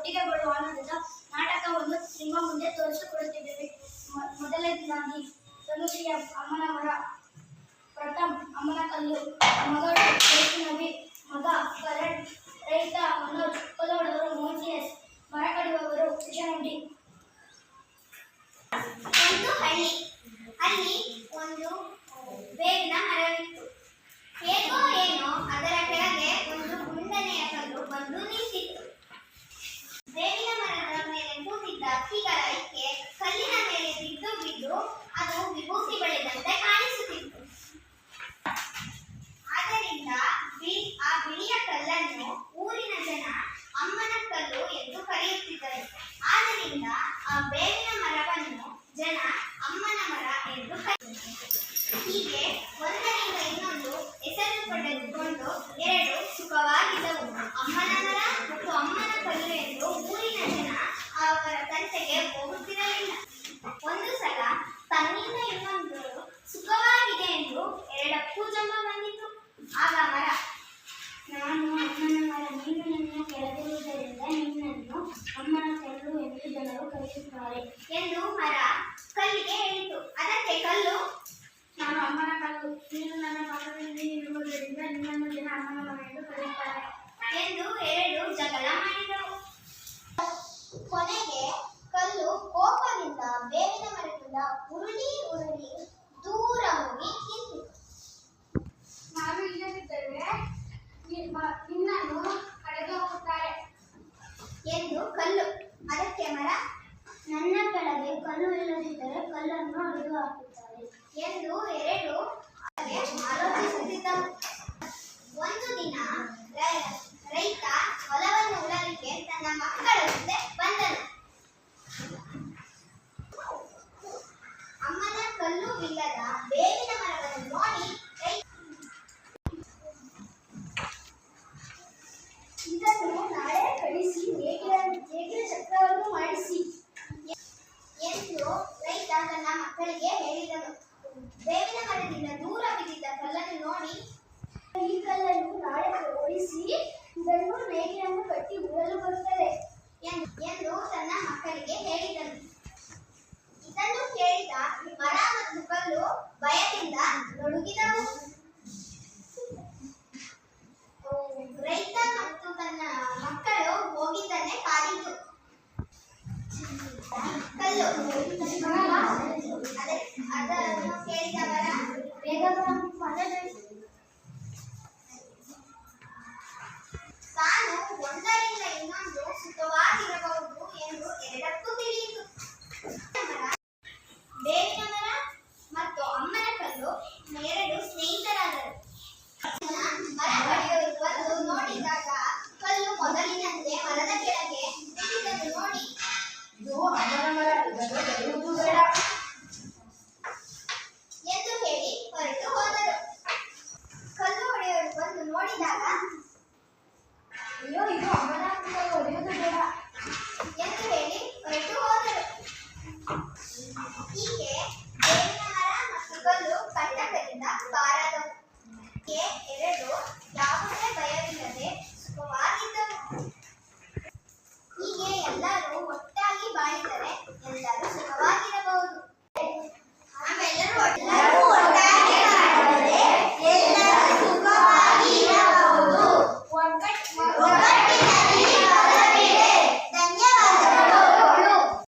ಒಟ್ಟಿಗೆ ಬರುವ ಆನಂದದ ನಾಟಕವನ್ನು ನಿಮ್ಮ ಮುಂದೆ ತೋರಿಸಿಕೊಡುತ್ತಿದ್ದೇವೆ ಮೊ- ಮೊದಲನೇದಾಗಿ ತನುಶ್ರೀಯ ಅಮ್ಮನ ಮರ ಪ್ರಥಮ್ ಅಮ್ಮನ ಕಲ್ಲು ಮಗಳು ವೈಷ್ಣವಿ ಮಗ ಕರಣ್ ರೈತ ಮನೋಜ್ ಕೊಲವಡವರು ಬೇವಿನ ಮರವನ್ನು ಜನ ಅಮ್ಮನ ಮರ ಎಂದು ಹೀಗೆ ಒಂದರಿಂದ ಇನ್ನೊಂದು ಹೆಸರು ಪಡೆದುಕೊಂಡು ಎರಡು ಸುಖವಾಗಿದ್ದವು ಅಮ್ಮನ ಮರ ಮತ್ತು ಅಮ್ಮನ ಕಲ್ಲು ಎಂದು ಊರಿನ ಜನ ಅವರ ತಂಟೆಗೆ ಹೋಗುತ್ತಿರಲಿಲ್ಲ. ಒಂದು ಸಲ ತನ್ನಿಂದ ಇನ್ನೊಂದು ಸುಖವಾಗಿದೆ ಎಂದು ಎರಡಕ್ಕೂ ಜಂಬ ಬಂದಿತು. ಆಗ ಮರ, ನಾನು ಅಮ್ಮನ ಮರ ನೀನು ನನ್ನ ಕೆಳಗಿರುವುದರಿಂದ ನಿನ್ನನ್ನು ಅಮ್ಮನ ಕಲ್ಲು ಎಂದು ಮರ ಕಲ್ಲಿಗೆ ಹೇಳಿತು. ಅದಕ್ಕೆ ಕಲ್ಲು ನಾನು ಅಮ್ಮನ ಕಲ್ಲು, ನೀನು ನನ್ನ ಪಕ್ಕದಲ್ಲಿ ಇರುವುದರಿಂದ ನಿನ್ನನ್ನು ಜನ ಅಮ್ಮನ ಮರ ಎಂದು ಕರೆಯುತ್ತಾರೆ ಎಂದು ಎರಡು ಜಗಳ ಮಾಡಿದವು ಕೊನೆಗೆ ಕಲ್ಲು ಕೋಪದಿಂದ, ಬೇವಿನ ಮರದಿಂದ ಉರುಳಿ ಉರುಳಿ ದೂರ ಹೋಗಿ ನಿಂತಿತು ನಾನು ಇಲ್ಲದಿದ್ದರೆ ನಿನ್ನನ್ನು ಕಳೆದು ಹೋಗುತ್ತಾರೆ ಎಂದು ಕಲ್ಲು, ಅದಕ್ಕೆ ಮರ ನನ್ನ ಕೆಳಗೆ ಕಲ್ಲು ಇಲ್ಲದಿದ್ದರೆ ಕಲ್ಲನ್ನು ಅಡಿದು ಹಾಕುತ್ತಾರೆ. ಎಂದು ಎರಡು ಮಕ್ಕಳಿಗೆ ಹೇಳಿದನು. ಬೇವಿನ ಮರದಿಂದ ದೂರ ಬಿದ್ದಿದ್ದ ಕಲ್ಲನ್ನು ನೋಡಿ, ಈ ಕಲ್ಲನ್ನು ನಾಳೆ ಓಡಿಸಿ ಇದನ್ನು ನೇಗಿಲನ್ನು ಕಟ್ಟಿ ಉರಲು ಬರುತ್ತದೆ ಎಂದು ತನ್ನ ಮಕ್ಕಳಿಗೆ ಹೇಳಿದನು ಇದನ್ನು ಕೇಳಿದ ಮರ ಮತ್ತು ಕಲ್ಲು ಭಯದಿಂದ ನಡುಗಿದವು ರೈತ ಮತ್ತು ತನ್ನ ಮಕ್ಕಳು ಹೋಗಿದ್ದನ್ನೇ ಕಾದಿತು ಕಲ್ಲು ಅದೇ ಅದನ್ನು ಕೇಳಿದ ಮರ ಬೇಗ ನೋಡಿದಾಗ is?